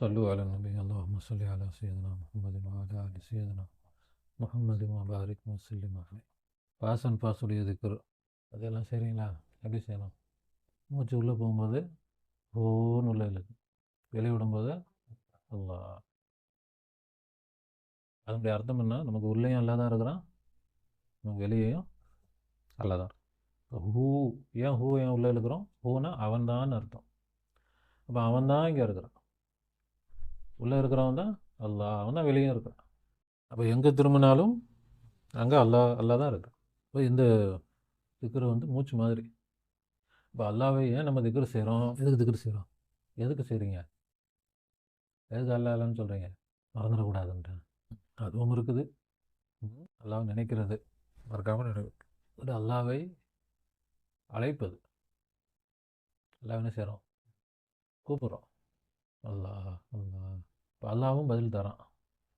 صلوا على النبي اللهم صل على سيدنا محمد وعلى آل سيدنا முகமது முபாரிக் முஸ்லிம் பாசன் பாசுடைய திக்ர் அதெல்லாம் சரிங்களா எப்படி செய்யணும் மூச்சு உள்ளே போகும்போது ஓன்னு உள்ள இழுக்கு வெளியே விடும்போது அல்லா அதனுடைய அர்த்தம் என்ன நமக்கு உள்ளேயும் அல்லா தான் இருக்கிறான் நமக்கு வெளியேயும் அல்லா தான் இப்போ ஹூ ஏன் ஹூ ஏன் உள்ளே இருக்கிறோம் ஹூனா அவன் தான் அர்த்தம் அப்போ அவன் தான் இங்கே இருக்கிறான் உள்ளே இருக்கிறவன் தான் அல்லா அவன் தான் வெளியே இருக்கிறான். அப்போ எங்கே திரும்பினாலும் அங்கே அல்லா அல்லா தான் இருக்கு இப்போ இந்த திக்ரு வந்து மூச்சு மாதிரி. இப்போ அல்லாவை ஏன் நம்ம திக்கர் செய்கிறோம்? எதுக்கு திக்கர் செய்கிறோம்? எதுக்கு செய்கிறீங்க? எதுக்கு அல்லா இல்லைன்னு சொல்கிறீங்க? மறந்துடக்கூடாதுன்ட்டு. அதுவும் இருக்குது. அல்லாவை நினைக்கிறது. மறக்காமல் நினைவு. ஒரு அல்லாவை அழைப்பது. அல்லாவை என்ன செய்கிறோம்? கூப்பிட்றோம். அல்லா அல்லா இப்போ அல்லாவும் பதில் தரான்.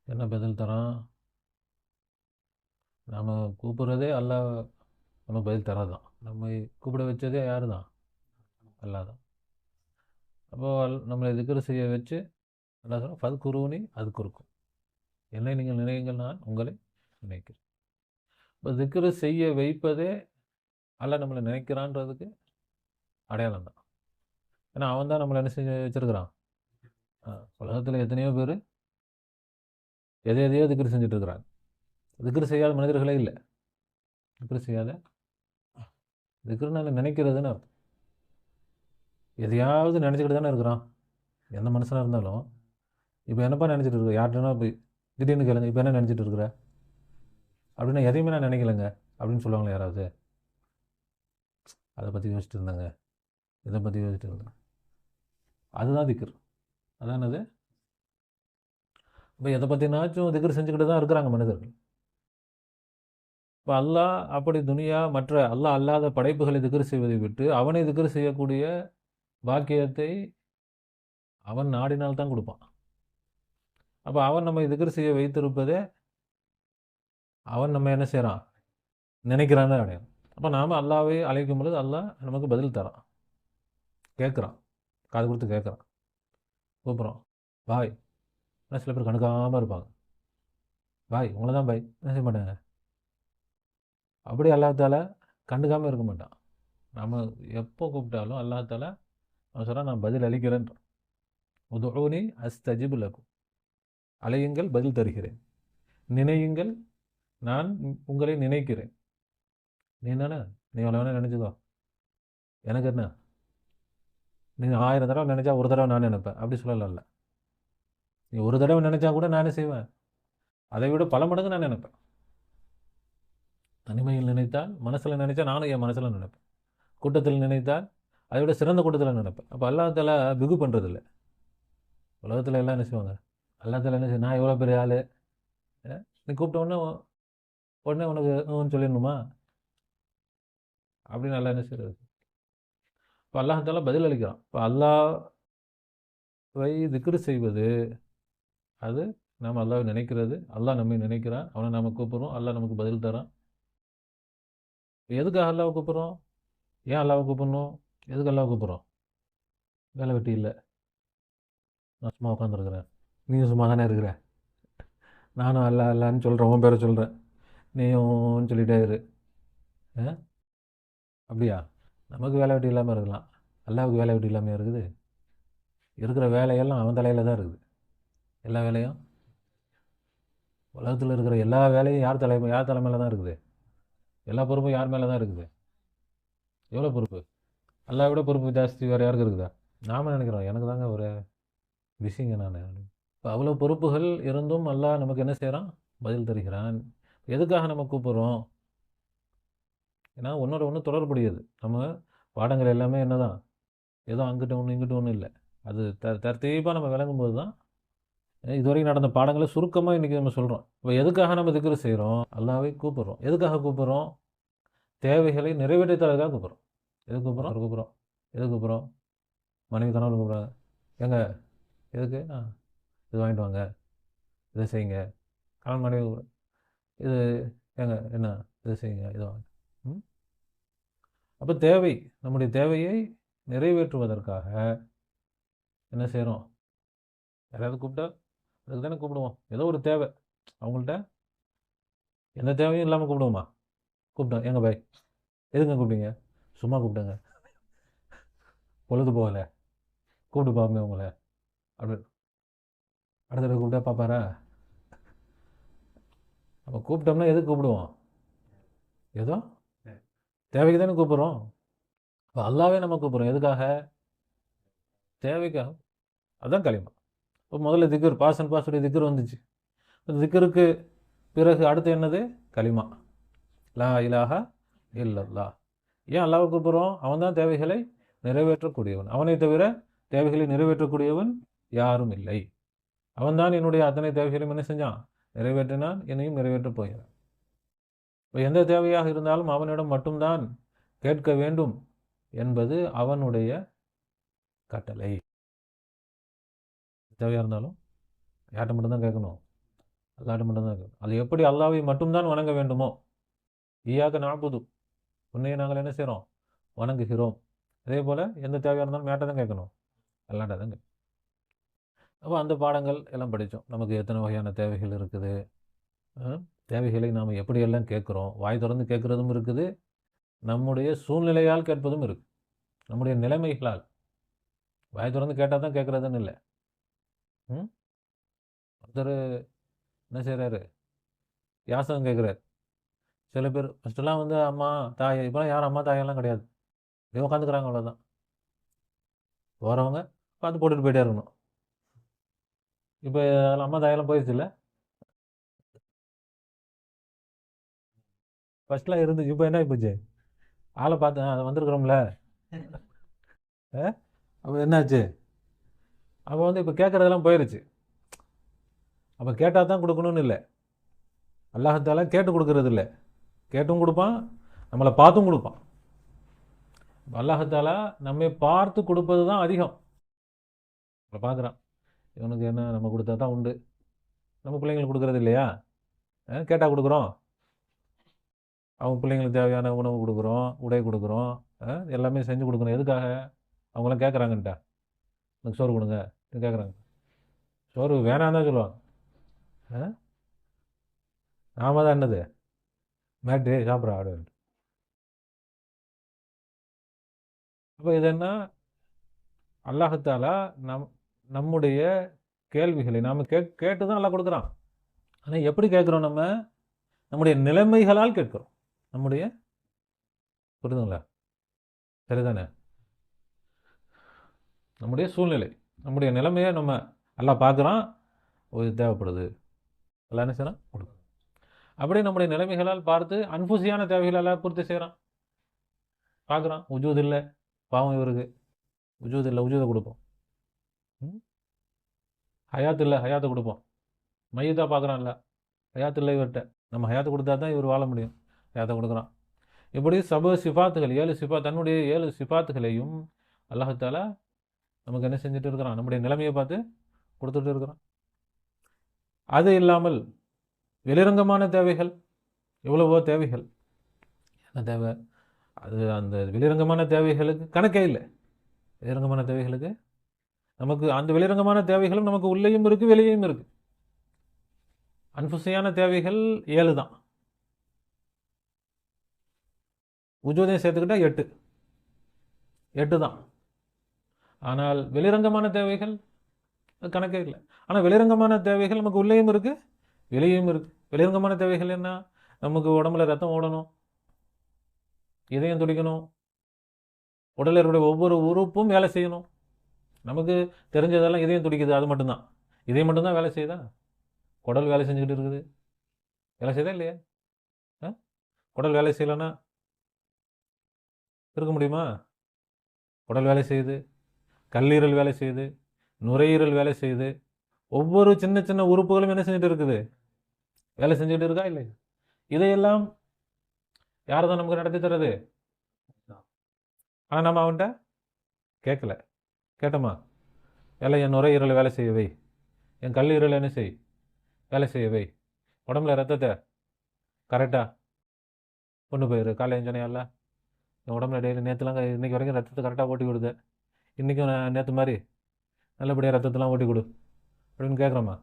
என்ன பதில் தரான்? நம்ம கூப்பிட்றதே அல்லா நம்ம பதில் தரதான். நம்ம கூப்பிட வச்சதே யார் தான் அல்லா தான் அப்போது நம்மளை திக்கர் செய்ய வச்சு அல்லா சொல்ல ஃபது குருவனி அது குறுக்கும் என்னை நீங்கள் நினைங்கள் நான் உங்களை நினைக்கிறேன். இப்போ திக்கிற செய்ய வைப்பதே அல்ல நம்மளை நினைக்கிறான்றதுக்கு அடையாளம் தான் ஏன்னா அவன் தான் நம்மளை என்ன செஞ்சு வச்சுருக்கிறான்? உலகத்தில் எத்தனையோ பேர் எதை எதையோ திக்ரு செஞ்சிட்ருக்குறாங்க. இருக்கிறாங்க திக்ரு செய்யாத மனிதர்களே இல்லை. திக்ரு செய்யாத திக்ருனால நினைக்கிறதுன்னு அர்த்தம். எதையாவது நினச்சிக்கிட்டு தானே இருக்கிறான். எந்த மனுஷனாக இருந்தாலும் இப்போ என்னப்பா நினச்சிட்டு இருக்க யார்கிட்டனா போய் திடீர்னு கேளுங்க இப்போ என்ன நினச்சிட்டு இருக்கிற அப்படின்னா எதையுமே நான் நினைக்கலங்க அப்படின்னு சொல்லுவாங்களே யாராவது. அதை பற்றி யோசிச்சுட்டு இருந்தாங்க. இதை பற்றி யோசிச்சுட்டு இருந்தாங்க அதுதான் திக்ரு. அதான் அது இப்போ எதை பற்றினாச்சும் திக்ரு செஞ்சுக்கிட்டு தான் இருக்கிறாங்க மனிதர்கள். இப்போ அல்லாஹ் அப்படி துனியா மற்ற அல்லாஹ் அல்லாத படைப்புகளை திக்ரு செய்வதை விட்டு அவனை திக்ரு செய்யக்கூடிய பாக்கியத்தை அவன் நாடினால் தான் கொடுப்பான். அப்போ அவன் நம்ம திக்ரு செய்ய வைத்திருப்பதே அவன் நம்ம என்ன செய்கிறான் நினைக்கிறான்னு அடையும் அப்போ நாம் அல்லாவை அழைக்கும் பொழுது அல்லாஹ் நமக்கு பதில் தரான். கேட்குறான். காது கொடுத்து கேட்குறான். கூப்பிட்றோம். பாய் ஆனால் சில பேர் கணக்காமல் இருப்பாங்க. பாய் உங்களை தான் பாய் என்ன செய்ய மாட்டாங்க? அப்படி அல்லாத்தால கண்டுக்காமல் இருக்க மாட்டான். நம்ம எப்போ கூப்பிட்டாலும் அல்லாத்தால அவன் சொல்கிறான் நான் பதில் அளிக்கிறேன்றான். உதோனி அஸ்தஜிபு லகு அலையுங்கள் பதில் தருகிறேன். நினையுங்கள் நான் உங்களை நினைக்கிறேன். நீ தானே நீ எவ்வளோ வேணால் நினச்சிக்கோ. எனக்கு என்ன? நீ ஆயிரம் தடவை நினச்சா ஒரு தடவை நான் நினைப்பேன். அப்படி சொல்லலாம்ல நீ ஒரு தடவை நினச்சா கூட நானே செய்வேன். அதை விட பல மடங்கு நான் நினைப்பேன். தனிமையில் நினைத்தால் மனசில் நினைச்சா நானும் என் மனசில் நினைப்பேன். கூட்டத்தில் நினைத்தால் அதை விட சிறந்த கூட்டத்தில் நினைப்பேன். அப்போ அல்லாத்தால பிகு பண்ணுறதில்ல உலகத்தில் எல்லாம் என்ன செய்வாங்க? அல்லாத்தால என்ன செய்ய நான் எவ்வளோ பெரிய ஆள். நீ கூப்பிட்ட உடனே உடனே உனக்கு சொல்லிடணுமா? அப்படின்னு நல்லா என்ன செய்கிறது இப்போ அல்லாஹால பதில் அளிக்கிறான். இப்போ அல்லாவை திக்ரு செய்வது அது நாம் அல்லாவை நினைக்கிறது. அல்லாஹ் நம்மை நினைக்கிறான். அவனை நம்ம கூப்பிட்றோம். அல்லாஹ் நமக்கு பதில் தரான். எதுக்காக அல்லாவை கூப்பிட்றோம்? ஏன் அல்லாவை கூப்பிட்ணும்? எதுக்கு அல்லாவை கூப்பிட்றோம்? வேலை வெட்டி இல்லை. நான் சும்மா உட்காந்துருக்குறேன் நீயும் சும்மா தானே இருக்கிற? நானும் அல்ல அல்லான்னு சொல்கிறேன் உன் பேரை சொல்கிறேன் நீயும் சொல்லிட்டே இரு. அப்படியா? நமக்கு வேலை வெட்டி இல்லாமல் இருக்கலாம். அல்லாவுக்கு வேலை வெட்டி இல்லாமல் இருக்குது? இருக்கிற வேலையெல்லாம் அவன் தலையில் தான் இருக்குது. எல்லா வேலையும்? உலகத்தில் இருக்கிற எல்லா வேலையும் யார் தலை யார் தலைமையில் தான் இருக்குது? எல்லா பொறுப்பும் யார் மேலே தான் இருக்குது? எவ்வளோ பொறுப்பு? எல்லா விட பொறுப்பு ஜாஸ்தி வேறு யாருக்கு இருக்குதா? நாம் நினைக்கிறோம். எனக்கு தாங்க ஒரு பிஸிங்க நான். இப்போ அவ்வளோ பொறுப்புகள் இருந்தும் அல்லா நமக்கு என்ன செய்கிறான் பதில் தருகிறான். எதுக்காக நம்ம கூப்பிட்றோம்? ஏன்னா ஒன்றோட ஒன்று தொடர்புடையது. நம்ம பாடங்கள் எல்லாமே என்ன தான் ஏதோ அங்கிட்ட ஒன்று இங்கிட்ட ஒன்றும் இல்லை. அது த தீப்பாக நம்ம விளங்கும்போது தான் இதுவரைக்கும் நடந்த பாடங்களை சுருக்கமாக இன்றைக்கி நம்ம சொல்கிறோம் இப்போ எதுக்காக நம்ம திக்ரு செய்கிறோம் அல்லாவே கூப்பிட்றோம். எதுக்காக கூப்பிட்றோம்? தேவைகளை நிறைவேற்றத்துக்காக கூப்பிட்றோம். எது கூப்பிட்றோம்? கூப்பிட்றோம். எது கூப்பிட்றோம்? மனைவி கணவர் கூப்பிட்றாங்க. எங்க எதுக்கு? ஆ இது வாங்கிட்டு வாங்க. இதை செய்யுங்க. கணவன் மனைவி கூப்பிட்றோம் இது ஏங்க என்ன? இதை செய்யுங்க. இதை வாங்க. அப்போ தேவை நம்முடைய தேவையை நிறைவேற்றுவதற்காக என்ன செய்கிறோம் யாராவது கூப்பிட்டா அதுக்கு தானே கூப்பிடுவோம். ஏதோ ஒரு தேவை. அவங்கள்ட்ட எந்த தேவையும் இல்லாமல் கூப்பிடுவோமா? கூப்பிட்டோம். எங்கள் பாய் எதுங்க கூப்பிட்டீங்க? சும்மா கூப்பிட்டேங்க பொழுது போகலை. கூப்பிட்டு பார்ப்போமே உங்களை. அப்படி அடுத்த தடவை கூப்பிட்டா பார்ப்பாரா அப்போ கூப்பிட்டோம்னா எதுக்கு கூப்பிடுவோம்? ஏதோ தேவைக்கு தானே கூப்பிட்றோம். இப்போ அல்லாவே நம்ம கூப்பிட்றோம். எதுக்காக? தேவைக்காக. அதுதான் களிமா இப்போ முதல்ல திக்கர் பாஸ் அண்ட் பாஸுடைய திக்கர் வந்துச்சு. அந்த திக்கருக்கு பிறகு அடுத்து என்னது? களிமா. லா இலாஹா இல்லல்லா ஏன் அல்லாவை கூப்பிட்றோம்? அவன் தான் தேவைகளை நிறைவேற்றக்கூடியவன். அவனை தவிர தேவைகளை நிறைவேற்றக்கூடியவன் யாரும் இல்லை. அவன்தான் என்னுடைய அத்தனை தேவைகளையும் என்ன செஞ்சான்? நிறைவேற்றினான். என்னையும் நிறைவேற்றப் போகிறான். எந்த தேவையாக இருந்தாலும் அவனிடம் மட்டும்தான் கேட்க வேண்டும் என்பது அவனுடைய கட்டளை. தேவையாக இருந்தாலும் யார்கிட்ட மட்டும்தான் கேட்கணும்? அல்லாட்ட மட்டும்தான் கேட்கணும். அது எப்படி அல்லாவை மட்டும்தான் வணங்க வேண்டுமோ? ஈயாக நாற்பது உன்னையை நாங்கள் என்ன செய்கிறோம் வணங்குகிறோம். அதே போல் எந்த தேவையாக இருந்தாலும் மேட்டை தான் கேட்கணும்? அல்லாட்ட தான் கேட்கணும். அப்போ அந்த பாடங்கள் எல்லாம் படித்தோம். நமக்கு எத்தனை வகையான தேவைகள் இருக்குது? தேவைகளை நாம் எப்படியெல்லாம் கேட்குறோம்? வாய் திறந்து கேட்குறதும் இருக்குது. நம்முடைய சூழ்நிலையால் கேட்பதும் இருக்குது நம்முடைய நிலைமைகளால். வாய் திறந்து கேட்டால் தான் கேட்குறதுன்னு இல்லை. ம்? ஒருத்தர் என்ன செய்கிறாரு யாசகம் கேட்குறாரு. சில பேர் ஃபஸ்ட்டெல்லாம் வந்து அம்மா தாய் இப்போலாம் யாரும் அம்மா தாயெல்லாம் கிடையாது. அப்படியே உட்காந்துக்கிறாங்க அவ்வளோதான் போகிறவங்க பார்த்து போட்டுட்டு போயிட்டே இருக்கணும். இப்போ அம்மா தாயெல்லாம் போயிடுச்சு இல்லை? ஃபஸ்ட்லாம் இருந்துச்சு இப்போ என்ன போச்சு? ஆளை பார்த்தேன் அதை வந்திருக்கிறோம்ல. அப்போ என்னாச்சு? அப்போ வந்து இப்போ கேட்குறதெல்லாம் போயிருச்சு. அப்போ கேட்டால் தான் கொடுக்கணும்னு இல்லை. அல்லாஹத்தால கேட்டு கொடுக்கறது இல்லை. கேட்டும் கொடுப்பான் நம்மளை பார்த்தும் கொடுப்பான். அல்லாஹத்தாலா நம்மை பார்த்து கொடுப்பது தான் அதிகம். இப்போ பார்க்குறான். இவனுக்கு என்ன நம்ம கொடுத்தா தான் உண்டு. நம்ம பிள்ளைங்களுக்கு கொடுக்குறது இல்லையா? கேட்டால் கொடுக்குறோம். அவங்க பிள்ளைங்களுக்கு தேவையான உணவு கொடுக்குறோம் உடை கொடுக்குறோம் எல்லாமே செஞ்சு கொடுக்குறோம் எதுக்காக? அவங்களாம் கேட்குறாங்கன்ட்டா எனக்கு சோறு கொடுங்க கேட்குறாங்க சோறு வேணாம் தான் சொல்லுவாங்க. ஆ? நாம தான் என்னது? மேட்ரி சாப்பிட்றா ஆடு அப்போ இது என்ன? அல்லாஹத்தாலா நம் நம்முடைய கேள்விகளை நாம் கே கேட்டு தான் நல்லா கொடுக்குறான். ஆனால் எப்படி கேட்குறோம் நம்ம? நம்முடைய நிலைமைகளால் கேட்குறோம். நம்முடைய புரிதுங்களா? சரிதானே? நம்முடைய சூழ்நிலை நம்முடைய நிலைமையை நம்ம எல்லாம் பார்க்குறோம். ஒரு இது தேவைப்படுது. எல்லாம் என்ன செய்யறான் கொடுக்கும் அப்படியே நம்முடைய நிலைமைகளால் பார்த்து அன்பூசியான தேவைகளெல்லாம் பூர்த்தி செய்கிறான் பார்க்குறான் உஜூத் இல்லை. பாவம் இவருக்கு. உஜூத் இல்லை. உஜூதை கொடுப்போம். ம்? ஹயாத் இல்லை. ஹயாத்தை கொடுப்போம். மையத்தா பார்க்குறான்ல ஹயாத் இல்லை இவர்கிட்ட. நம்ம ஹயாத்து கொடுத்தா தான் இவர் வாழ முடியும். ஹயாத்தை கொடுக்குறான். இப்படி சப சிஃபாத்துகள் ஏழு சிஃபா தன்னுடைய ஏழு சிஃபாத்துகளையும் அல்லாஹத்தால் நமக்கு என்ன செஞ்சுட்டு இருக்கிறான்? நம்முடைய நிலைமையை பார்த்து கொடுத்துட்டு இருக்கிறான். அது இல்லாமல் வெளிரங்கமான தேவைகள் எவ்வளவோ தேவைகள். என்ன தேவை? அது அந்த வெளிரங்கமான தேவைகளுக்கு கணக்கே இல்லை. வெளிரங்கமான தேவைகளுக்கு நமக்கு அந்த வெளிரங்கமான தேவைகளும் நமக்கு உள்ளேயும் இருக்குது வெளியேயும் இருக்குது அன்புசையான தேவைகள் ஏழு தான். உஜோதையும் சேர்த்துக்கிட்டா எட்டு. எட்டு தான். ஆனால் வெளிரங்கமான தேவைகள் கணக்கே இல்லை. ஆனால் வெளிரங்கமான தேவைகள் நமக்கு உள்ளேயும் இருக்குது வெளியேயும் இருக்குது வெளிரங்கமான தேவைகள் என்ன? நமக்கு உடம்புல ரத்தம் ஓடணும் இதயம் துடிக்கணும் உடலில் ஒவ்வொரு உறுப்பும் வேலை செய்யணும். நமக்கு தெரிஞ்சதெல்லாம் இதயம் துடிக்குது அது மட்டும்தான். இதயம் மட்டும்தான் வேலை செய்யுதா? குடல் வேலை செஞ்சுக்கிட்டு இருக்குது. வேலை செய்யுதா இல்லையா? ஆ? குடல் வேலை செய்யலைன்னா இருக்க முடியுமா? உடல் வேலை செய்யுது கல்லீரல் வேலை செய்யுது நுரையீரல் வேலை செய்யுது ஒவ்வொரு சின்ன சின்ன உறுப்புகளும் என்ன செஞ்சுட்டு இருக்குது? வேலை செஞ்சுட்டு இருக்கா இல்லை இதையெல்லாம் யார் தான் நமக்கு நடத்தி தர்றது? ஆனால் நம்ம அவன்கிட்ட? கேட்கல. கேட்டோமா வேலை என் நுரையீரலை வேலை செய்ய வை. என் கல்லீரல் என்ன செய்? வேலை செய்ய வை. உடம்புல ரத்தத்தை கரெக்டாக கொண்டு போயிரு. காலை எஞ்சனையால என் உடம்புல டெய்லி நேற்றுலாம் இன்றைக்கி வரைக்கும் ரத்தத்தை கரெக்டாக ஓட்டி கொடுத்த இன்றைக்கும் நான் நேற்று மாதிரி நல்லபடியாக ரத்தத்தெலாம் ஓட்டி கொடு அப்படின்னு கேட்குறோமா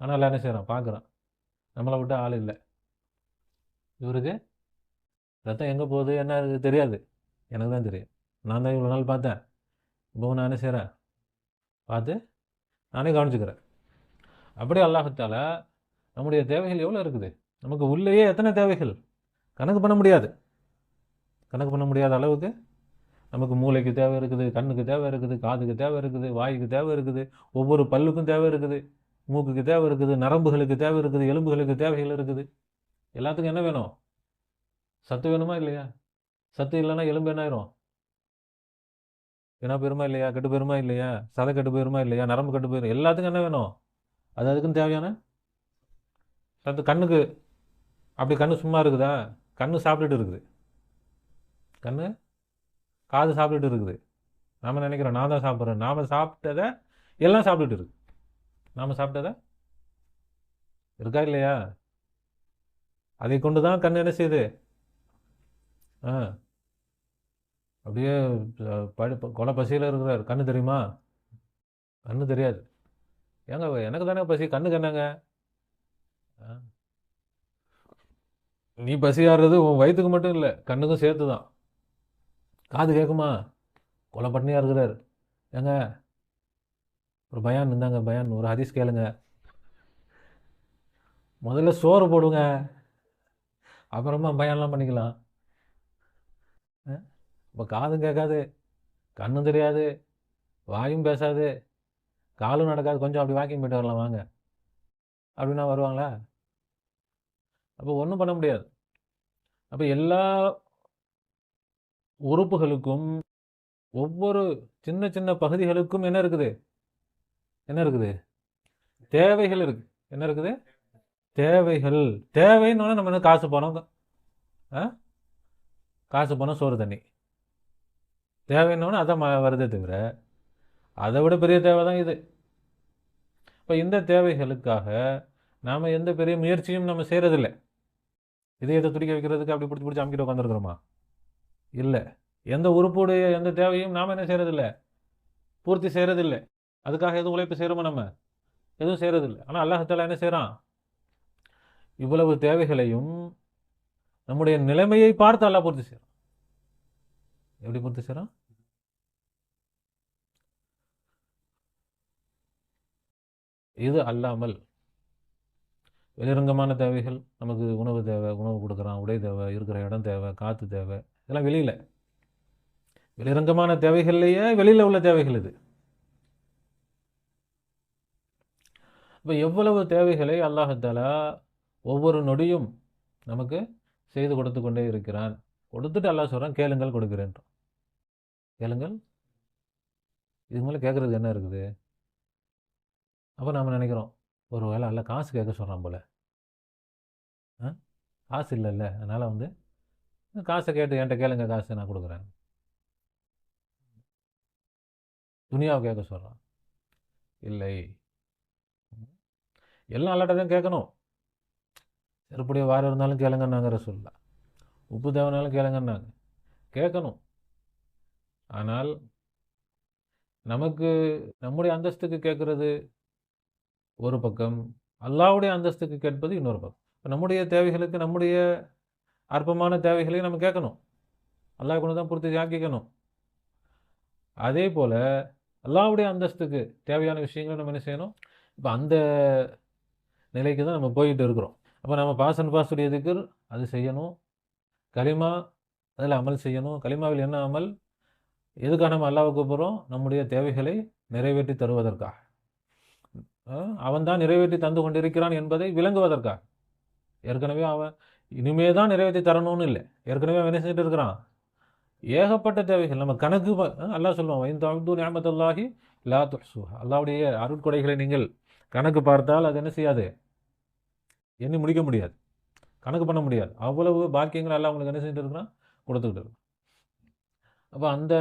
ஆனால் எல்லாம் என்ன செய்கிறான் பார்க்குறான் நம்மளை விட்டு ஆள் இல்லை. இவருக்கு ரத்தம் எங்கே போகுது? என்ன இருக்குது தெரியாது. எனக்கு தான் தெரியும். நான் தான் இவ்வளோ நாள் பார்த்தேன். இப்போ நான் என்ன செய்கிறேன் பார்த்து நானே கவனிச்சுக்கிறேன். அப்படியே அல்லாஹத்தால் நம்முடைய தேவைகள் எவ்வளோ இருக்குது? நமக்கு உள்ளேயே எத்தனை தேவைகள்? கணக்கு பண்ண முடியாது. கணக்கு பண்ண முடியாத அளவுக்கு நமக்கு மூளைக்கு தேவை இருக்குது கண்ணுக்கு தேவை இருக்குது காதுக்கு தேவை இருக்குது வாய்க்கு தேவை இருக்குது ஒவ்வொரு பல்லுக்கும் தேவை இருக்குது மூக்குக்கு தேவை இருக்குது நரம்புகளுக்கு தேவை இருக்குது எலும்புகளுக்கு தேவைகள் இருக்குது. எல்லாத்துக்கும் என்ன வேணும்? சத்து வேணுமா இல்லையா? சத்து இல்லைன்னா எலும்பு என்ன ஆயிரும்? என்ன பெருமா இல்லையா? கெட்டு பெருமா இல்லையா? சதை கெட்டு போயிருமா இல்லையா? நரம்பு கெட்டு போயிரும். எல்லாத்துக்கும் என்ன வேணும்? அது அதுக்குன்னு தேவையான சத்து. கண்ணுக்கு அப்படி கண்ணு சும்மா இருக்குதா? கண்ணு சாப்பிட்டுட்டு இருக்குது. கண்ணு? காது சாப்பிட்டுட்டு இருக்குது. நாம் நினைக்கிறோம் நான் தான் சாப்பிட்றேன். நாம் சாப்பிட்டதை எல்லாம் சாப்பிட்டுட்டு இருக்கு. நாம் சாப்பிட்டதை? இருக்கா இல்லையா? அதை கொண்டு தான் கண் என்ன செய்யுது? ஆ. அப்படியே அஹ், கொலை பசியில் இருக்கிறார். கண்ணு தெரியுமா? கண்ணு தெரியாது. ஏங்க எனக்கு தானே பசி. கண்ணு கண்ணாங்க ஆ. நீ பசியாடுறது உன் வயிற்றுக்கு மட்டும் இல்லை. கண்ணுக்கும் சேர்த்து தான் காது கேட்குமா? கொலை பட்டினியாக இருக்கிறார். ஏங்க? ஒரு பயான் இருந்தாங்க பயான். ஒரு ஹதீஸ் கேளுங்க. முதல்ல சோறு போடுங்க. அப்புறமா பயான்லாம் பண்ணிக்கலாம். இப்போ காதும் கேட்காது கண்ணும் தெரியாது வாயும் பேசாது காலும் நடக்காது. கொஞ்சம் அப்படி வாக்கிங் போயிட்டு வரலாம் வாங்க. அப்படின்னா வருவாங்களா? அப்போ ஒன்றும் பண்ண முடியாது. அப்போ எல்லா உறுப்புகளுக்கும் ஒவ்வொரு சின்ன சின்ன பகுதிகளுக்கும் என்ன இருக்குது? என்ன இருக்குது? தேவைகள் இருக்கு. என்ன இருக்குது? தேவைகள். தேவைன்னு நம்ம என்ன காசு பணம் ஆ? காசு பணம் சோறு தண்ணி. தேவைன்னொன்னு அதான் வருதே தவிர அதை விட பெரிய தேவை தான் இது. இப்போ இந்த தேவைகளுக்காக நாம் எந்த பெரிய முயற்சியும் நம்ம செய்கிறதில்ல இதயத்தை துடிக்க வைக்கிறதுக்கு அப்படி பிடிச்சி பிடிச்சி அமைக்கிட்டு உட்காந்துருக்குறோமா இல்லை. எந்த உறுப்புடைய எந்த தேவையும் நாம் என்ன செய்கிறதில்ல பூர்த்தி செய்கிறதில்ல அதுக்காக எதுவும் உழைப்பு செய்கிறோமா நம்ம? எதுவும் செய்கிறதில்ல ஆனால் அல்லாஹத்தாலா என்ன செய்கிறான் இவ்வளவு தேவைகளையும் நம்முடைய நிலைமையை பார்த்து அல்லாஹ் பூர்த்தி செய்கிறான் எப்படி பூர்த்தி செய்கிறான் இது அல்லாமல் வெளிரங்கமான தேவைகள் நமக்கு உணவு தேவை உணவு கொடுக்குறான் உடை தேவை இருக்கிற இடம் தேவை காற்று தேவை இதெல்லாம் வெளியில். வெளிரங்கமான தேவைகள்லேயே வெளியில் உள்ள தேவைகள் இது. இப்போ எவ்வளவு தேவைகளை அல்லாஹத்தாலா ஒவ்வொரு நொடியும் நமக்கு செய்து கொடுத்து கொண்டே இருக்கிறான். கொடுத்துட்டு அல்லா சொல்கிறான் கேளுங்கள் கொடுக்குறேன்றான். கேளுங்கள். இது மேலே கேட்குறதுக்கு என்ன இருக்குது? அப்போ நாம் நினைக்கிறோம் ஒரு வேளை அல்ல காசு கேட்க சொல்கிறான் போல். ஆ? காசு இல்லைல்ல. அதனால் வந்து காசை கேட்டு என்கிட்ட கேளுங்க காசு நான் கொடுக்குறேன். துணியாவை கேட்க சொல்கிறான் இல்லை. எல்லாம் அல்லாட்டதையும் கேட்கணும். செருப்புடைய வாரம் இருந்தாலும் கேளுங்கன்னாங்கிற சொல்ல. உப்பு தேவைனாலும் கேளுங்கன்னாங்க. கேட்கணும். ஆனால் நமக்கு நம்முடைய அந்தஸ்துக்கு கேட்குறது ஒரு பக்கம் அல்லாவுடைய அந்தஸ்துக்கு கேட்பது இன்னொரு பக்கம். நம்முடைய தேவைகளுக்கு நம்முடைய அற்பமான தேவைகளையும் நம்ம கேட்கணும். அல்லாஹ் கொண்டு தான் பொறுத்து ஆக்கிக்கணும் அதே போல் அல்லாவுடைய அந்தஸ்துக்கு தேவையான விஷயங்களை நம்ம என்ன செய்யணும்? இப்போ அந்த நிலைக்கு தான் நம்ம போயிட்டு இருக்கிறோம். அப்போ நம்ம பாஸ் அண்ட் பாசுடைய திக்கர் அது செய்யணும். கலிமா அதில் அமல் செய்யணும். கலிமாவில் என்ன அமல்? எதுக்காக நம்ம அல்லாவுக்கு போகிறோம் நம்முடைய தேவைகளை நிறைவேற்றி தருவதற்காக. அவன் தான் நிறைவேற்றி தந்து கொண்டிருக்கிறான் என்பதை விளங்குவதற்காக. ஏற்கனவே அவன் இனிமே தான் நிறைவேற்றி தரணும்னு இல்லை. ஏற்கனவே அவன் என்ன செஞ்சுட்டு இருக்கிறான்? ஏகப்பட்ட தேவைகள். நம்ம கணக்கு ப- சொல்லுவோம் சொல்லுவான் வைந்த அப்து நியமத்தல்லாகி லா துஹ்சு அல்லாவுடைய அருட்கொடைகளை நீங்கள் கணக்கு பார்த்தால் அது என்ன செய்யாது? எண்ணி முடிக்க முடியாது. கணக்கு பண்ண முடியாது. அவ்வளவு பாக்கியங்கள் எல்லாம் உங்களுக்கு என்ன செஞ்சுட்டு இருக்கிறான்? கொடுத்துக்கிட்டு இருக்கும் அப்போ அந்த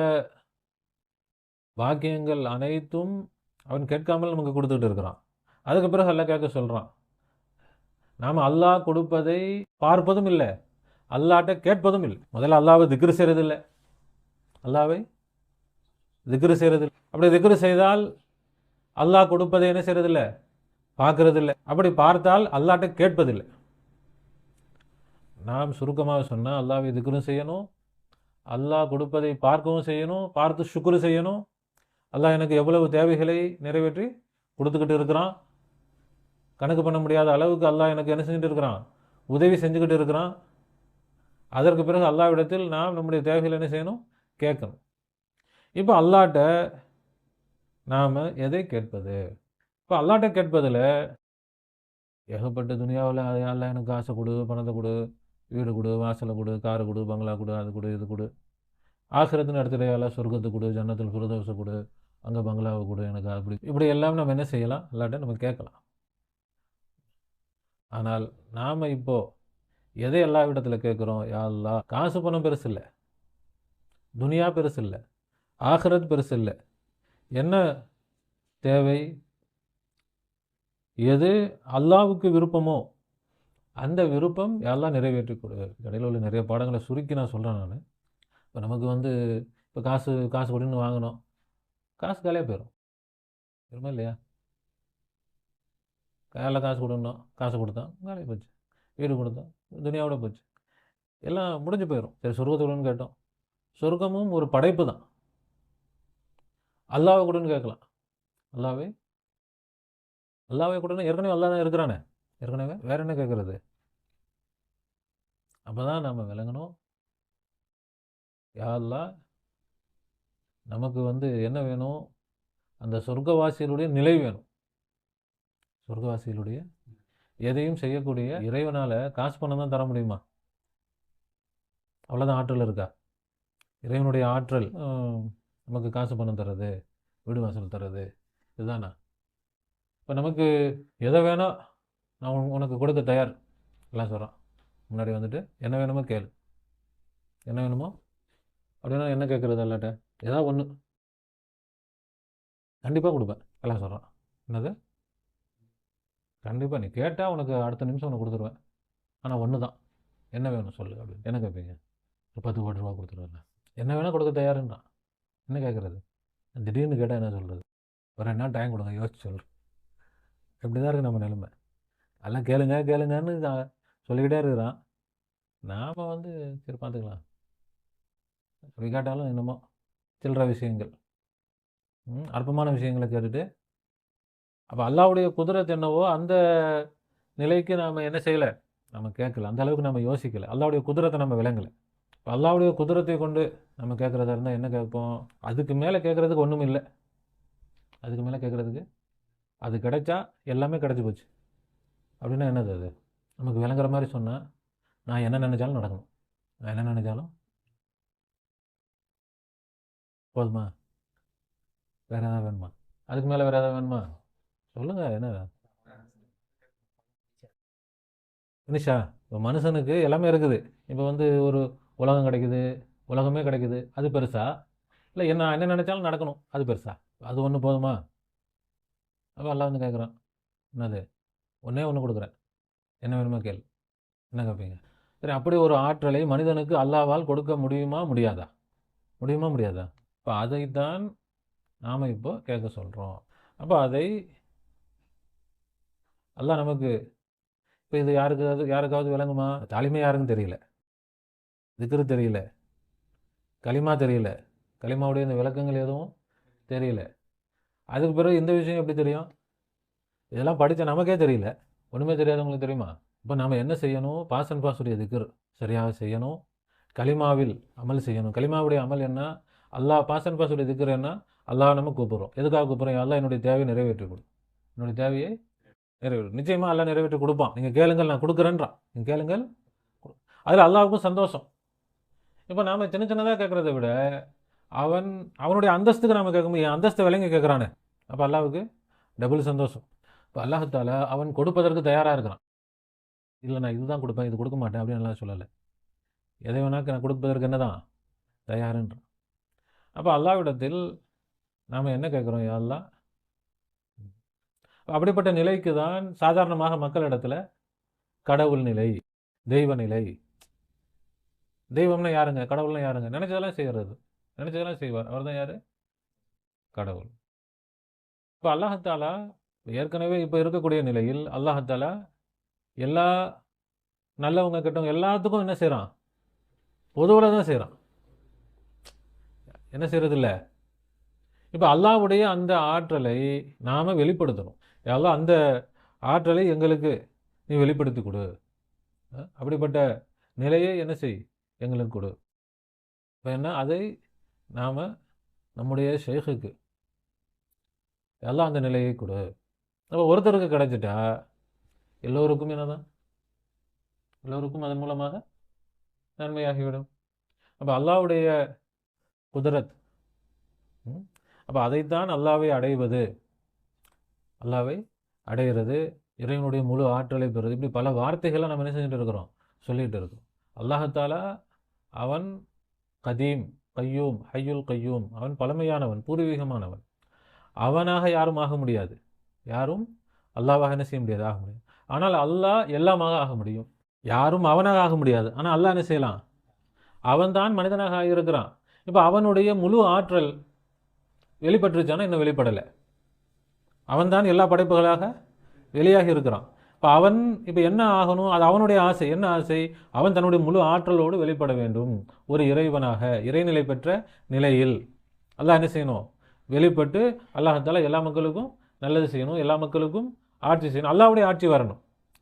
பாக்கியங்கள் அனைத்தும் அவன் கேட்காமல் நமக்கு கொடுத்துக்கிட்டு இருக்கிறான். அதுக்கு பிறகு எல்லாம் கேட்க சொல்கிறான் நாம் அல்லாஹ் கொடுப்பதை பார்ப்பதும் இல்லை. அல்லாட்ட கேட்பதும் இல்லை. முதல்ல அல்லாவை திக்ரு செய்கிறதில்லை அல்லாவை திக்ரு செய்கிறதில்லை அப்படி திக்ரு செய்தால் அல்லாஹ் கொடுப்பதை என்ன செய்கிறதில்லை பார்க்கறதில்ல. அப்படி பார்த்தால் அல்லாட்ட கேட்பதில்லை. நாம் சுருக்கமாக சொன்னால் அல்லாவை திக்ரும் செய்யணும். அல்லாஹ் கொடுப்பதை பார்க்கவும் செய்யணும். பார்த்து சுக்குரு செய்யணும். அல்லாஹ் எனக்கு எவ்வளவு தேவைகளை நிறைவேற்றி கொடுத்துக்கிட்டு இருக்கிறான். கணக்கு பண்ண முடியாத அளவுக்கு அல்லாஹ் எனக்கு என்ன செஞ்சுட்டு இருக்கிறான்? உதவி செஞ்சுக்கிட்டு இருக்கிறான். அதற்கு பிறகு அல்லாவிடத்தில் நாம் நம்முடைய தேவைகள் என்ன செய்யணும்? கேட்கணும். இப்போ அல்லாட்ட நாம் எதை கேட்பது? இப்போ அல்லாட்ட கேட்பதில் ஏகப்பட்ட துனியாவில் அல்ல எனக்கு காசை கொடு பணத்தை கொடு வீடு கொடு வாசலை கொடு காரு கொடு பங்களா கொடு அது கொடு இது கொடு. ஆசிரத்தின் இடத்துல சொர்க்கத்தை கொடு ஜன்னத்தில் சுரதோசை கொடு அங்கே பங்களாவை கொடு எனக்கு அப்படி இப்படி எல்லாம் நம்ம என்ன செய்யலாம்? அல்லாட்ட நம்ம கேட்கலாம். ஆனால் நாம் இப்போது எதை எல்லா இடத்துல கேட்குறோம்? யாரெல்லாம் காசு பணம் பெருசு இல்லை துனியா பெருசு இல்லை ஆகிரத் பெருசு இல்லை என்ன தேவை? எது அல்லாவுக்கு விருப்பமோ அந்த விருப்பம் எல்லாம் நிறைவேற்றி கொடு. இடையில உள்ள நிறைய பாடங்களை சுருக்கி நான் சொல்கிறேன் நான். இப்போ நமக்கு வந்து இப்போ காசு காசு கொடுன்னு வாங்கினோம். காசு காலியாக போயிடும் இருமா இல்லையா? கையால் காசு கொடுக்கணும் காசு கொடுத்தோம் வேலைக்கு போச்சு. வீடு கொடுத்தோம் துனியாவோட போச்சு. எல்லாம் முடிஞ்சு போயிடும் சரி சொர்க்கத்துடன் கேட்டோம். சொர்க்கமும் ஒரு படைப்பு தான். அல்லாவை கொடுன்னு கேட்கலாம். அல்லாவே அல்லாவே கொடுன்னு ஏற்கனவே அல்லா தான் இருக்கிறானே. ஏற்கனவே வேற என்ன கேட்குறது? அப்போ தான் நம்ம விளங்கணும். யா நமக்கு வந்து என்ன வேணும்? அந்த சொர்க்கவாசிகளுடைய நிலை வேணும். சொர்க்கவாசிகளுடைய எதையும் செய்யக்கூடிய இறைவனால் காசு பணம் தான் தர முடியுமா? அவ்வளோதான் ஆற்றல் இருக்கா? இறைவனுடைய ஆற்றல் நமக்கு காசு பணம் தர்றது வீடு வாசல் தர்றது இதுதானா? இப்போ நமக்கு எதை வேணால் நான் உனக்கு கொடுக்க தயார். எல்லாம் சொல்கிறான் முன்னாடி வந்துட்டு என்ன வேணுமோ கேளு. என்ன வேணுமோ? அப்படின்னா என்ன கேட்குறது அல்லாட்ட? ஏதாவது ஒன்று கண்டிப்பாக கொடுப்பேன். எல்லாம் சொல்கிறான் என்னது? கண்டிப்பாக நீ கேட்டால் உனக்கு அடுத்த நிமிஷம் உனக்கு கொடுத்துருவேன். ஆனால் ஒன்று தான் என்ன வேணும் சொல்லு அப்படின்னு. என்ன கேட்பீங்க ஒரு பத்து கோடி ரூபா கொடுத்துருவேன் என்ன வேணால் கொடுக்க தயாருன்றான். என்ன கேட்குறது திடீர்னு கேட்டால் என்ன சொல்கிறது ஒரு ரெண்டு நாள் டைம் கொடுங்க? யோசிச்சு சொல்கிறேன் இப்படி தான் இருக்குது நம்ம நிலைமை. எல்லாம் கேளுங்க கேளுங்கன்னு நான் சொல்லிக்கிட்டே இருக்கிறான். நாம் வந்து சரி பார்த்துக்கலாம். அப்படி கேட்டாலும் என்னமோ சில்லற விஷயங்கள். ம், அற்பமான விஷயங்களை கேட்டுட்டு அப்போ அல்லாவுடைய குதிரத் என்னவோ அந்த நிலைக்கு நாம் என்ன செய்யலை? நம்ம கேட்கல. அந்த அளவுக்கு நம்ம யோசிக்கலை. அல்லாவுடைய குதிரத்தை நம்ம விளங்கலை. இப்போ அல்லாவுடைய குதிரத்தை கொண்டு நம்ம கேட்குறதா இருந்தால் என்ன கேட்போம்? அதுக்கு மேலே கேட்குறதுக்கு ஒன்றும் இல்லை. அதுக்கு மேலே கேட்குறதுக்கு அது கிடைச்சா எல்லாமே கிடைச்சி போச்சு. அப்படின்னா என்னது அது? நமக்கு விளங்குற மாதிரி சொன்னால் நான் என்ன நினச்சாலும் நடக்கணும். நான் என்ன நினச்சாலும் போதுமா? வேறு எதாவது வேணுமா? அதுக்கு மேலே வேறு எதாவது வேணுமா? சொல்லுங்கள் என்ன? நிஷா இப்போ மனுஷனுக்கு எல்லாமே இருக்குது. இப்போ வந்து ஒரு உலகம் கிடைக்குது உலகமே கிடைக்குது அது பெருசா? இல்லை என்ன என்ன நினச்சாலும் நடக்கணும் அது பெருசா? அது ஒன்று போதுமா? அப்போ எல்லாம் வந்து கேட்குறான் என்னது? ஒன்றே ஒன்று கொடுக்குறேன். என்ன வேணுமோ கேள். என்ன கேட்பீங்க சரி அப்படி ஒரு ஆற்றலை மனிதனுக்கு அல்லாவால் கொடுக்க முடியுமா முடியாதா? முடியுமா முடியாதா? இப்போ அதைத்தான் நாம் இப்போ கேட்க சொல்கிறோம் அப்போ அதை எல்லாம் நமக்கு. இப்போ இது யாருக்காவது யாருக்காவது விளங்குமா? தாலிமை யாருன்னு தெரியல. திக்ரு தெரியல. களிமா தெரியல. களிமாவுடைய இந்த விளக்கங்கள் எதுவும் தெரியல. அதுக்கு பிறகு இந்த விஷயம் எப்படி தெரியும்? இதெல்லாம் படித்த நமக்கே தெரியல. ஒன்றுமே தெரியாதவங்களுக்கு தெரியுமா? இப்போ நாம் என்ன செய்யணும்? பாஸ் அண்ட் பாஸுடைய திக்ர் சரியாக செய்யணும். கலிமாவில் அமல் செய்யணும். களிமாவுடைய அமல் என்ன? அல்லாஹ் பாஸ் அண்ட் பாஸுடைய திக்ர் என்ன? அல்லாஹ் நம்ம கூப்பிட்றோம். எதுக்காக கூப்பிட்றோம்? அல்லாஹ் என்னுடைய தேவையை நிறைவேற்றி கொடு. என்னுடைய தேவையை நிறைவேறும் நிச்சயமாக எல்லாம் நிறைவேற்றி கொடுப்பான். நீங்கள் கேளுங்கள் நான் கொடுக்குறேன்றான். நீங்கள் கேளுங்கள். அதில் அல்லாஹ்வுக்கும் சந்தோஷம். இப்போ நாம் சின்ன சின்னதாக கேட்குறத விட அவன் அவனுடைய அந்தஸ்துக்கு நாம் கேட்கும்போது என் அந்தஸ்தை விலைங்க கேட்குறானே அப்போ அல்லாவுக்கு டபுள் சந்தோஷம். இப்போ அல்லாஹால அவன் கொடுப்பதற்கு தயாராக இருக்கிறான். இல்லை நான் இதுதான் கொடுப்பேன் இது கொடுக்க மாட்டேன் அப்படின்னு எல்லாம் சொல்லலை. எதை வேணாக்கு நான் கொடுப்பதற்கு என்ன தான் தயாருன்றான். அப்போ அல்லாவிடத்தில் நாம் என்ன கேட்குறோம் யாரெல்லாம் அல்லாஹ்? அப்படிப்பட்ட நிலைக்கு தான் சாதாரணமாக மக்களிடத்தில் கடவுள் நிலை தெய்வ நிலை. தெய்வம்னா யாருங்க? கடவுள்னா யாருங்க? நினைச்சதெல்லாம் செய்கிறது நினைச்சதெல்லாம் செய்வார். அவர் தான் யார்? கடவுள். இப்போ அல்லாஹத்தாலா ஏற்கனவே இப்போ இருக்கக்கூடிய நிலையில் அல்லாஹத்தாலா எல்லா நல்லவங்க கெட்டவங்க எல்லாத்துக்கும் என்ன செய்கிறான் பொதுவில் தான் செய்கிறான் என்ன செய்கிறது இல்லை இப்போ அல்லாஹ்வுடைய அந்த ஆற்றலை நாம் வெளிப்படுத்தணும். யாரோ அந்த ஆற்றலை எங்களுக்கு நீ வெளிப்படுத்தி கொடு. அப்படிப்பட்ட நிலையை என்ன செய்? எங்களுக்கு கொடு. இப்போ என்ன? அதை நாம் நம்முடைய ஷேகுக்கு எல்லாம் அந்த நிலையை கொடு. அப்போ ஒருத்தருக்கு கிடைச்சிட்டா எல்லோருக்கும் என்னதான்? எல்லோருக்கும் அதன் மூலமாக நன்மையாகிவிடும். அப்போ அல்லாஹ்வுடைய குதிரத் அப்போ அதைத்தான் அல்லாவை அடைவது. அல்லாவை அடைகிறது இறைவனுடைய முழு ஆற்றலை பெறுவது இப்படி பல வார்த்தைகளை நம்ம என்ன செஞ்சுட்டு இருக்கிறோம்? சொல்லிகிட்டு இருக்கோம். அல்லாஹாலா அவன் கதீம் கையூம் ஹையுல் கையூம் அவன் பழமையானவன் பூர்வீகமானவன். அவனாக யாரும் ஆக முடியாது. யாரும் அல்லாவாக என்ன செய்ய முடியாது? ஆக முடியாது. ஆனால் அல்லாஹ் எல்லாமாக ஆக முடியும். யாரும் அவனாக ஆக முடியாது. ஆனால் அல்லாஹ் என்ன செய்யலாம்? அவன்தான் மனிதனாக ஆகியிருக்கிறான். இப்போ அவனுடைய முழு ஆற்றல் வெளிப்பட்டுருச்சானா இன்னும் வெளிப்படலை. அவன்தான் எல்லா படைப்புகளாக வெளியாகி இருக்கிறான். இப்போ அவன் இப்போ என்ன ஆகணும்? அது அவனுடைய ஆசை. என்ன ஆசை? அவன் தன்னுடைய முழு ஆற்றலோடு வெளிப்பட வேண்டும். ஒரு இறைவனாக இறைநிலை பெற்ற நிலையில். அல்லாஹ் என்ன செய்யணும்? வெளிப்பட்டு அல்லாஹால எல்லா மக்களுக்கும் நல்லது செய்யணும். எல்லா மக்களுக்கும் ஆட்சி செய்யணும். அல்லாவுடைய ஆட்சி வரணும்.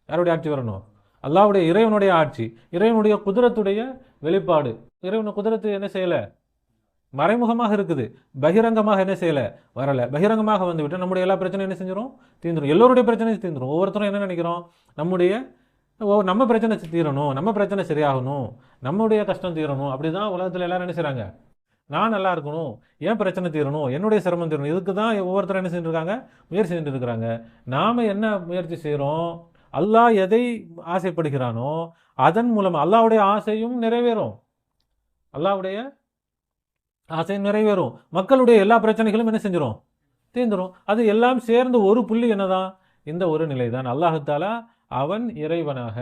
யாருடைய ஆட்சி வரணும்? அல்லாவுடைய இறைவனுடைய ஆட்சி. இறைவனுடைய குதிரத்துடைய வெளிப்பாடு. இறைவனுடைய குதிரத்து என்ன செய்யலை? மறைமுகமாக இருக்குது. பகிரங்கமாக என்ன செய்யலை? வரலை. பகிரங்கமாக வந்துவிட்டு நம்முடைய எல்லா பிரச்சனையும் என்ன செஞ்சிடும் தீர்ந்துடும் எல்லோருடைய பிரச்சனையும் தீர்ந்துடும் ஒவ்வொருத்தரும் என்ன நினைக்கிறோம்? நம்முடைய ஓ நம்ம பிரச்சனை தீரணும். நம்ம பிரச்சனை சரியாகணும். நம்முடைய கஷ்டம் தீரணும். அப்படி தான் உலகத்தில் எல்லாரும் என்ன செய்கிறாங்க நான் நல்லா இருக்கணும். ஏன் பிரச்சனை தீரணும்? என்னுடைய சிரமம் தீரணும். இதுக்கு தான் ஒவ்வொருத்தரும் என்ன செஞ்சுருக்காங்க? முயற்சி செஞ்சுட்டு இருக்கிறாங்க நாம் என்ன முயற்சி செய்கிறோம் அல்லாஹ் எதை ஆசைப்படுகிறானோ அதன் மூலம் அல்லாவுடைய ஆசையும் நிறைவேறும். அல்லாவுடைய ஆசை நிறைவேறும். மக்களுடைய எல்லா பிரச்சனைகளும் என்ன செஞ்சிடும் தீர்ந்துடும் அது எல்லாம் சேர்ந்து ஒரு புள்ளி என்னதான் இந்த ஒரு நிலை தான் அல்லாஹத்தாலா அவன் இறைவனாக.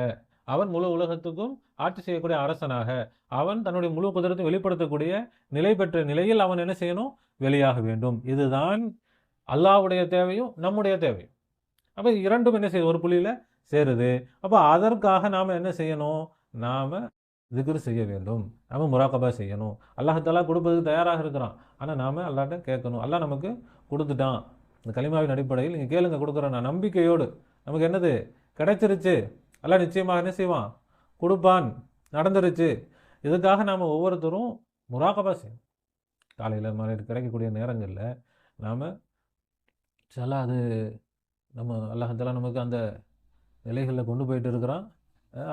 அவன் முழு உலகத்துக்கும் ஆட்சி செய்யக்கூடிய அரசனாக. அவன் தன்னுடைய முழு குதிரத்தை வெளிப்படுத்தக்கூடிய நிலை பெற்ற நிலையில் அவன் என்ன செய்யணும்? வெளியாக வேண்டும். இதுதான் அல்லாஹ்வுடைய தேவையும் நம்முடைய தேவையும். அப்போ இரண்டும் என்ன செய்யுது? ஒரு புள்ளியில் சேருது. அப்போ அதற்காக நாம் என்ன செய்யணும்? நாம் திக்ரு செய்ய வேண்டும். நம்ம முராக்கபா செய்யணும். அல்லாஹத்தாலா கொடுப்பதுக்கு தயாராக இருக்கிறான். ஆனால் நாம் அல்லாட்ட கேட்கணும். அல்லா நமக்கு கொடுத்துட்டான். இந்த களிமாவின் அடிப்படையில் நீங்கள் கேளுங்க கொடுக்குறேன் நான் நம்பிக்கையோடு. நமக்கு என்னது? கிடைச்சிருச்சு. எல்லாம் நிச்சயமாக என்ன செய்வான்? கொடுப்பான். நடந்துருச்சு. இதுக்காக நாம் ஒவ்வொருத்தரும் முராக்கபா செய்யணும். காலையில் மழை கிடைக்கக்கூடிய நேரங்களில் நாம் சில அது நம்ம அல்லாஹத்தாலா நமக்கு அந்த நிலைகளில் கொண்டு போயிட்டு இருக்கிறான்.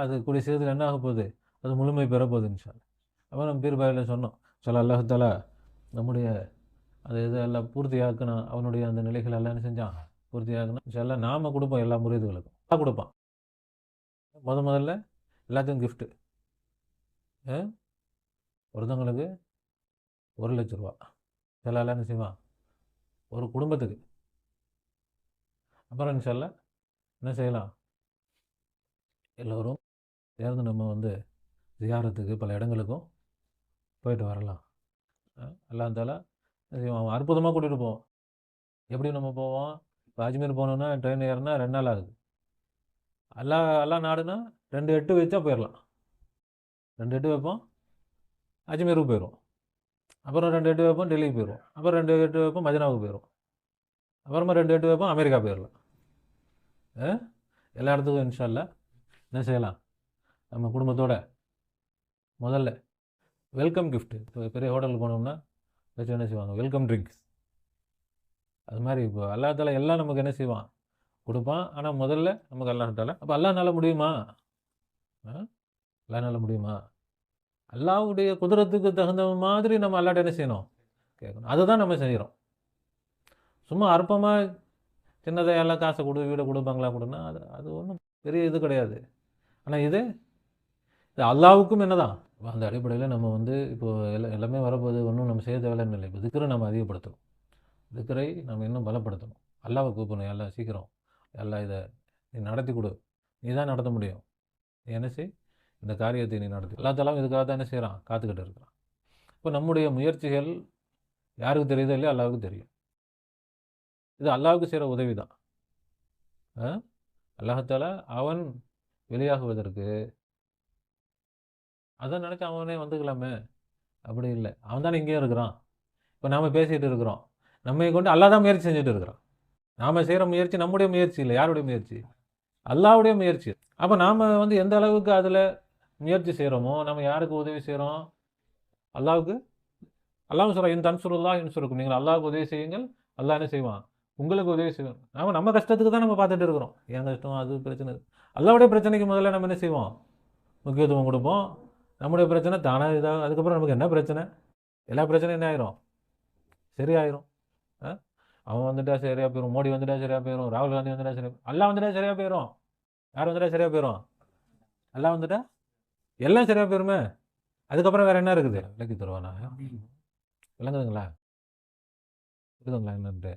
அது கூடிய சேர்த்து என்ன ஆக போகுது? அது முழுமை பெறப்போகுது போகுது இன்ஷால் அப்போ நம்ம பீர்பாயில் சொன்னோம். சில அல்லாஹாலா நம்முடைய அது இதெல்லாம் பூர்த்தியாக்குனா அவனுடைய அந்த நிலைகள் எல்லாம் என்ன செஞ்சான்? பூர்த்தியாக்குனா இன்ஷால்லா நாம் கொடுப்போம் எல்லா முறியீடுகளுக்கும் எல்லாம் கொடுப்பான். முத முதல்ல எல்லாத்துக்கும் கிஃப்ட்டு ஒருத்தவங்களுக்கு ஒரு லட்ச ரூபா. சில என்ன செய்வான்? ஒரு குடும்பத்துக்கு. அப்புறம் இன்ஷால்லா என்ன செய்யலாம்? எல்லோரும் சேர்ந்து நம்ம வந்து ஜியாரத்துக்கு பல இடங்களுக்கும் போயிட்டு வரலாம். எல்லாம் தால அவன் அற்புதமாக கூட்டிகிட்டு போவோம் எப்படி நம்ம போவோம். இப்போ அஜ்மீர் போனோன்னா ட்ரெயின் ஏறினா ரெண்டு நாள் ஆகுது. எல்லா எல்லா நாடுனா ரெண்டு எட்டு வச்சா போயிடலாம் ரெண்டு எட்டு வைப்போம். அஜ்மீருக்கு போயிடுவோம். அப்புறம் ரெண்டு எட்டு வைப்போம் டெல்லிக்கு போயிடுவோம். அப்புறம் ரெண்டு எட்டு வைப்போம் மதினாவுக்கு போயிடுவோம். அப்புறமா ரெண்டு எட்டு வைப்போம் அமெரிக்கா போயிடலாம் எல்லா இடத்துக்கும் இன்ஷால்ல என்ன செய்யலாம்? நம்ம குடும்பத்தோடு முதல்ல வெல்கம் கிஃப்ட்டு இப்போ பெரிய ஹோட்டலுக்கு போனோம்னா வச்சு என்ன செய்வாங்க? வெல்கம் ட்ரிங்க்ஸ் அது மாதிரி இப்போ அல்லாத்தால எல்லாம் நமக்கு என்ன செய்வான்? கொடுப்பான். ஆனால் முதல்ல நமக்கு அல்லாஹால அப்போ அல்லாஹ்னால முடியுமா? அல்லாஹ்னால முடியுமா? அல்லாஹ்வுடைய குதிரத்துக்கு தகுந்த மாதிரி நம்ம அல்லாட்ட என்ன செய்யணும்? கேட்கணும் அதுதான் நம்ம செய்கிறோம் சும்மா அற்பமாக சின்னதாக எல்லாம் காசை கொடு வீடை கொடுப்பாங்களா கொடுன்னா அது அது ஒன்றும் பெரிய இது கிடையாது. ஆனால் இது இது அல்லாவுக்கும் என்னதான்? அந்த அடிப்படையில் நம்ம வந்து இப்போது எல்லா எல்லாமே வரப்போது ஒன்றும் நம்ம செய்ய தேவையில்லைன்னு இல்லை. இப்போ திக்கரை நம்ம அதிகப்படுத்தணும். திக்கரை நம்ம இன்னும் பலப்படுத்தணும். அல்லாவை கூப்பிடணும் எல்லாம் சீக்கிரம். எல்லாம் இதை நீ நடத்தி கொடு. நீ தான் நடத்த முடியும். நீ என்ன செய்? இந்த காரியத்தை நீ நடத்தி எல்லாத்தாலும் இதுக்காக தான் என்ன செய்கிறான் காத்துக்கிட்டு இருக்கிறான். இப்போ நம்முடைய முயற்சிகள் யாருக்கு தெரியுதோ இல்லையோ அல்லாவுக்கு தெரியும். இது அல்லாவுக்கு செய்கிற உதவி தான் அல்லாஹால அவன் வெளியாகுவதற்கு அதை நினச்சி அவனே வந்துக்கலாமே. அப்படி இல்லை. அவன் தானே இங்கேயும் இருக்கிறான். இப்போ நாம் பேசிகிட்டு இருக்கிறோம். நம்மை கொண்டு அல்லாஹ் தான் முயற்சி செஞ்சுட்டு இருக்கிறான். நாம் செய்கிற முயற்சி நம்முடைய முயற்சி இல்லை யாருடைய முயற்சி? அல்லாவுடைய முயற்சி. அப்போ நாம் வந்து எந்த அளவுக்கு அதில் முயற்சி செய்கிறோமோ நம்ம யாருக்கு உதவி செய்கிறோம் அல்லாவுக்கு அல்லாஹ் சொல்கிறோம் என் தன்சுருல்லா இன்சுருக்கும் நீங்கள் அல்லாவுக்கு உதவி செய்யுங்கள் அல்லா என்ன செய்வான்? உங்களுக்கு உதவி செய்வோம் நாம் நம்ம கஷ்டத்துக்கு தான் நம்ம பார்த்துட்டு இருக்கிறோம். என் கஷ்டம்? அது பிரச்சனை. அல்லாவுடைய பிரச்சனைக்கு முதல்ல நம்ம என்ன செய்வோம்? முக்கியத்துவம் கொடுப்போம். நம்முடைய பிரச்சனை தானாக இதாக அதுக்கப்புறம் நமக்கு என்ன பிரச்சனை? எல்லா பிரச்சனையும் என்ன ஆயிரும்? சரியாயிரும். ஆ? அவன் வந்துட்டா சரியாக போயிடும் மோடி வந்துட்டா சரியாக போயிடும் ராகுல் காந்தி வந்துட்டா சரியாக எல்லாம் வந்துட்டா சரியாக போயிடும் யார் வந்துட்டா சரியாக போயிடும் எல்லாம் வந்துட்டா? எல்லாம் சரியாக போயிருமே. அதுக்கப்புறம் வேறு என்ன இருக்குது? விளக்கி தருவானா? விளங்குதுங்களா? இருக்குதுங்களா என்னன்ட்டு?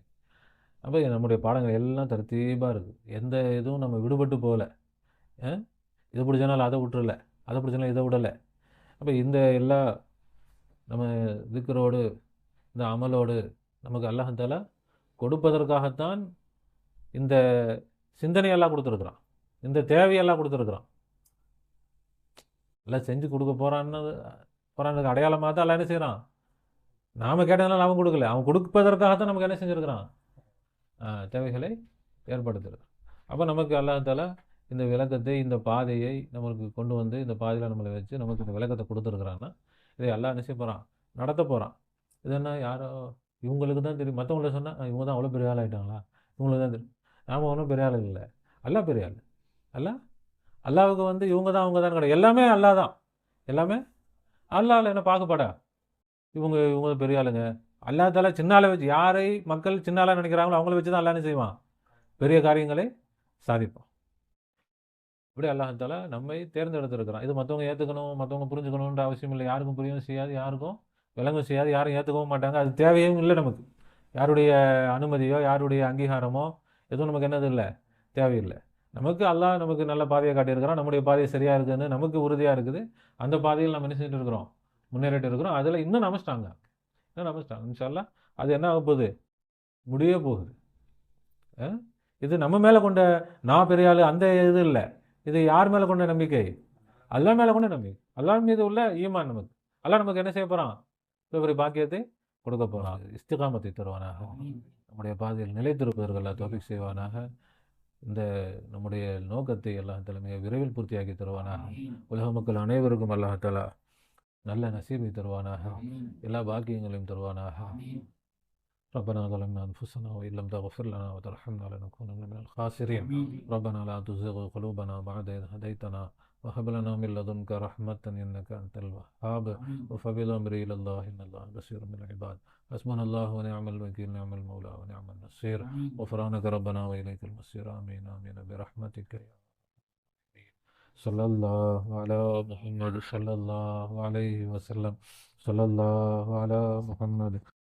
அப்போ நம்முடைய பாடங்கள் எல்லாம் தரத்தீபாக இருக்குது. எந்த இதுவும் நம்ம விடுபட்டு போகல. ஆ? இதை பிடிச்சனால அதை விட்டுறல. அதை பிடிச்சனால இதை விடலை. அப்போ இந்த எல்லா நம்ம திக்கரோடு இந்த அமலோடு நமக்கு அல்லாஹால கொடுப்பதற்காகத்தான் இந்த சிந்தனையெல்லாம் கொடுத்துருக்குறான். இந்த தேவையெல்லாம் கொடுத்துருக்குறான். எல்லாம் செஞ்சு கொடுக்க போகிறான்னு போகிறான்னு அடையாளமாக தான் எல்லாம் என்ன செய்கிறான் நாம் கேட்டதுனால அவன் கொடுக்கல. அவன் கொடுப்பதற்காகத்தான் நமக்கு என்ன செஞ்சுருக்கிறான்? தேவைகளை ஏற்படுத்துகிறான் அப்போ நமக்கு அல்லாஹால இந்த விளக்கத்தை இந்த பாதையை நம்மளுக்கு கொண்டு வந்து இந்த பாதையில் நம்மளை வச்சு நமக்கு இந்த விளக்கத்தை கொடுத்துருக்குறான்னா இதை எல்லாம் என்ன செய்ய போகிறான் நடத்த போகிறான் இது என்ன? யாரோ இவங்களுக்கு தான் தெரியும். மற்றவங்கள சொன்னால் இவங்க தான் அவ்வளோ பெரிய ஆள் ஆகிட்டாங்களா இவங்களுக்கு தான் தெரியும். நாம் ஒன்றும் பெரிய ஆள் இல்லை. அல்லாஹ் பெரிய ஆள். அல்ல அல்லாவுக்கு வந்து இவங்க தான் அவங்க தான் கிடையாது. எல்லாமே அல்லாஹ் தான். எல்லாமே அல்லாவில் என்ன பார்க்கப்படா இவங்க இவங்க பெரிய ஆளுங்க. அல்லாதால சின்ன ஆளை வச்சு யாரை மக்கள் சின்ன ஆளாக நினைக்கிறாங்களோ அவங்கள வச்சு தான் எல்லாமே செய்வான்? பெரிய காரியங்களை சாதிப்பான். இப்படி அல்லாஹால நம்மை தேர்ந்தெடுத்திருக்கிறான். இது மற்றவங்க ஏற்றுக்கணும் மற்றவங்க புரிஞ்சுக்கணுன்ற அவசியம் இல்லை. யாருக்கும் புரியவும் செய்யாது யாருக்கும் விளங்கவும் செய்யாது யாரும் ஏற்றுக்கவும் மாட்டாங்க. அது தேவையும் இல்லை நமக்கு. யாருடைய அனுமதியோ யாருடைய அங்கீகாரமோ எதுவும் நமக்கு என்னது இல்லை தேவையில்லை. நமக்கு அல்லாஹ் நமக்கு நல்ல பாதையை காட்டியிருக்கிறான். நம்முடைய பாதை சரியாக இருக்குதுன்னு நமக்கு உறுதியாக இருக்குது. அந்த பாதையில் நம்ம என்ன செஞ்சுட்டு இருக்கிறோம்? முன்னேறிட்டு இருக்கிறோம். அதில் இன்னும் நம்ம இன்னும் நம்ம ஸ்ட்ராங் அது என்ன ஆக போகுது? முடிய போகுது. ஆ? இது நம்ம மேலே கொண்ட நான் பெரிய ஆள் அந்த இது இல்லை. இது யார் மேலே கொண்ட நம்பிக்கை? அல்லாஹ் மேலே கொண்ட நம்பிக்கை. அல்லாஹ் மீது உள்ள ஈமான் நமக்கு. அல்லாஹ் நமக்கு என்ன செய்ய போகிறான் பெரிய பாக்கியத்தை கொடுக்க போகிறான் இஸ்திகாமத்தை தருவானாக. நம்முடைய பாதையில் நிலைத்திருப்பதற்கு எல்லாம் தோபிக் செய்வானாக. இந்த நம்முடைய நோக்கத்தை எல்லாம் தலைமையை விரைவில் பூர்த்தியாக்கி தருவானாக. உலக மக்கள் அனைவருக்கும் அல்லாஹாலா நல்ல நசீபை தருவானாக. எல்லா பாக்கியங்களையும் தருவானாக. ربنا ظلمنا أنفسنا وإن لم تغفر لنا وترحمنا لنكونن من الخاسرين. ربنا لا تزغ قلوبنا بعد إذ هديتنا وهب لنا من لدنك رحمة إنك أنت الوهاب. وفب الأمر إلى الله إن الله بصير بالعباد حسبنا الله ونعم الوكيل نعم المولى ونعم النصير. غفرانك ربنا وإليك المصير. آمين. آمين. برحمتك يا صلى الله على محمد صلى الله عليه وسلم. صلى الله على محمد.